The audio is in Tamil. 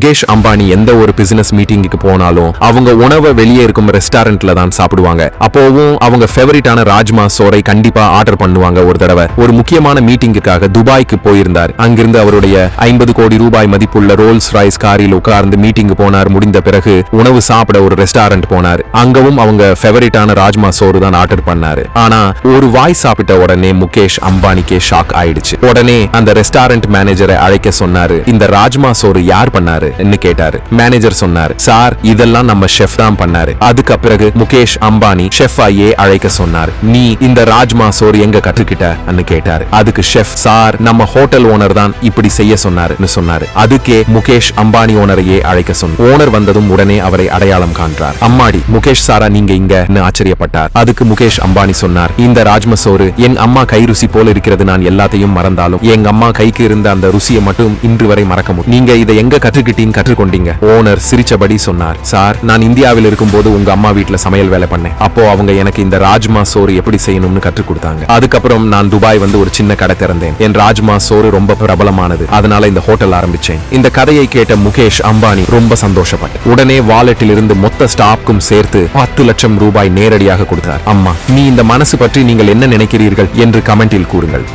முகேஷ் அம்பானி எந்த ஒரு பிசினஸ் மீட்டிங்குக்கு போனாலும் அவங்க உணவை வெளியே இருக்கும் ரெஸ்டாரண்ட்ல தான் சாப்பிடுவாங்க. அப்போவும் அவங்க ஃபேவரட்டான ராஜ்மா சோரை கண்டிப்பா ஆர்டர் பண்ணுவாங்க ஒரு தடவை. ஒரு முக்கியமான மீட்டிங்குக்காக துபாய்க்கு போயிருந்தார். அங்கிருந்து அவருடைய ஐம்பது கோடி ரூபாய் மதிப்புள்ள ரோல்ஸ் ராய்ஸ் காரில் உட்கார்ந்து மீட்டிங் போனார். முடிந்த பிறகு உணவு சாப்பிட ஒரு ரெஸ்டாரண்ட் போனார். அங்கவும் அவங்க ஃபேவரட்டான ராஜ்மா சோறு தான் ஆர்டர் பண்ணாரு. ஆனா ஒரு வாய் சாப்பிட்ட உடனே முகேஷ் அம்பானிக்கே ஷாக் ஆயிடுச்சு. உடனே அந்த ரெஸ்டாரண்ட் மேனேஜரை அழைக்க சொன்னாரு இந்த ராஜ்மா சோறு யார் பண்ணாரு? ன்னு கேட்டாரு. மேனேஜர் சொன்னார் சார் இதெல்லாம் நம்ம ஷெஃப் தான் பண்ணாரு. அதுக்கு பிறகு முகேஷ் அம்பானி ஷெஃப் ஐயே அழைக்க சொன்னார். நீ இந்த ராஜ்மா சோறு எங்க கற்றுக்கிட்ட? கேட்டாரு. அதுக்கு ஷெஃப் சார் நம்ம ஹோட்டல் ஓனர் தான் இப்படி செய்ய சொன்னாருன்னு சொன்னாரு. அதுக்கே முகேஷ் அம்பானி ஓனரையே அழைக்க சொன்ன ஓனர் வந்ததும் உடனே அவரை அடையாளம் காண்றார். அம்மாடி முகேஷ் சாரா நீங்க இங்க ஆச்சரியப்பட்டார். அதுக்கு முகேஷ் அம்பானி சொன்னார் இந்த ராஜ்மா சோறு என் அம்மா கை ருசி போல இருக்கிறது. நான் எல்லாத்தையும் மறந்தாலும் எங்க அம்மா கைக்கு இருந்த அந்த ருசியை மட்டும் இன்று வரை மறக்க முடியும். நீங்க இதை எங்க கற்றுக்கிட்டீங்க கற்றுக்கொண்டீங்க. ஓனர் சிரிச்சபடி சொன்னார் சார் நான் இந்தியாவில் இருக்கும்போது உங்க அம்மா வீட்டுல சமையல் வேலை பண்ணேன். அப்போ அவங்க எனக்கு இந்த ராஜ்மா சோறு எப்படி செய்யணும்னு கற்றுக் கொடுத்தாங்க. அதுக்கப்புறம் நான் துபாய் வந்து ஒரு சின்ன கடை திறந்தேன். என் ராஜ்மா சோறு ரொம்ப பிரபலமானது. அதனால இந்த ஹோட்டல் ஆரம்பிச்சேன். இந்த கதையை கேட்ட முகேஷ் அம்பானி ரொம்ப சந்தோஷப்பட்டார். உடனே வாலெட்டில் இருந்து மொத்த ஸ்டாப்க்கும் சேர்த்து பத்து லட்சம் ரூபாய் நேரடியாக கொடுத்தார். அம்மா நீ இந்த மனசு பற்றி நீங்கள் என்ன நினைக்கிறீர்கள்? என்று கமெண்டில் கூறுங்கள்.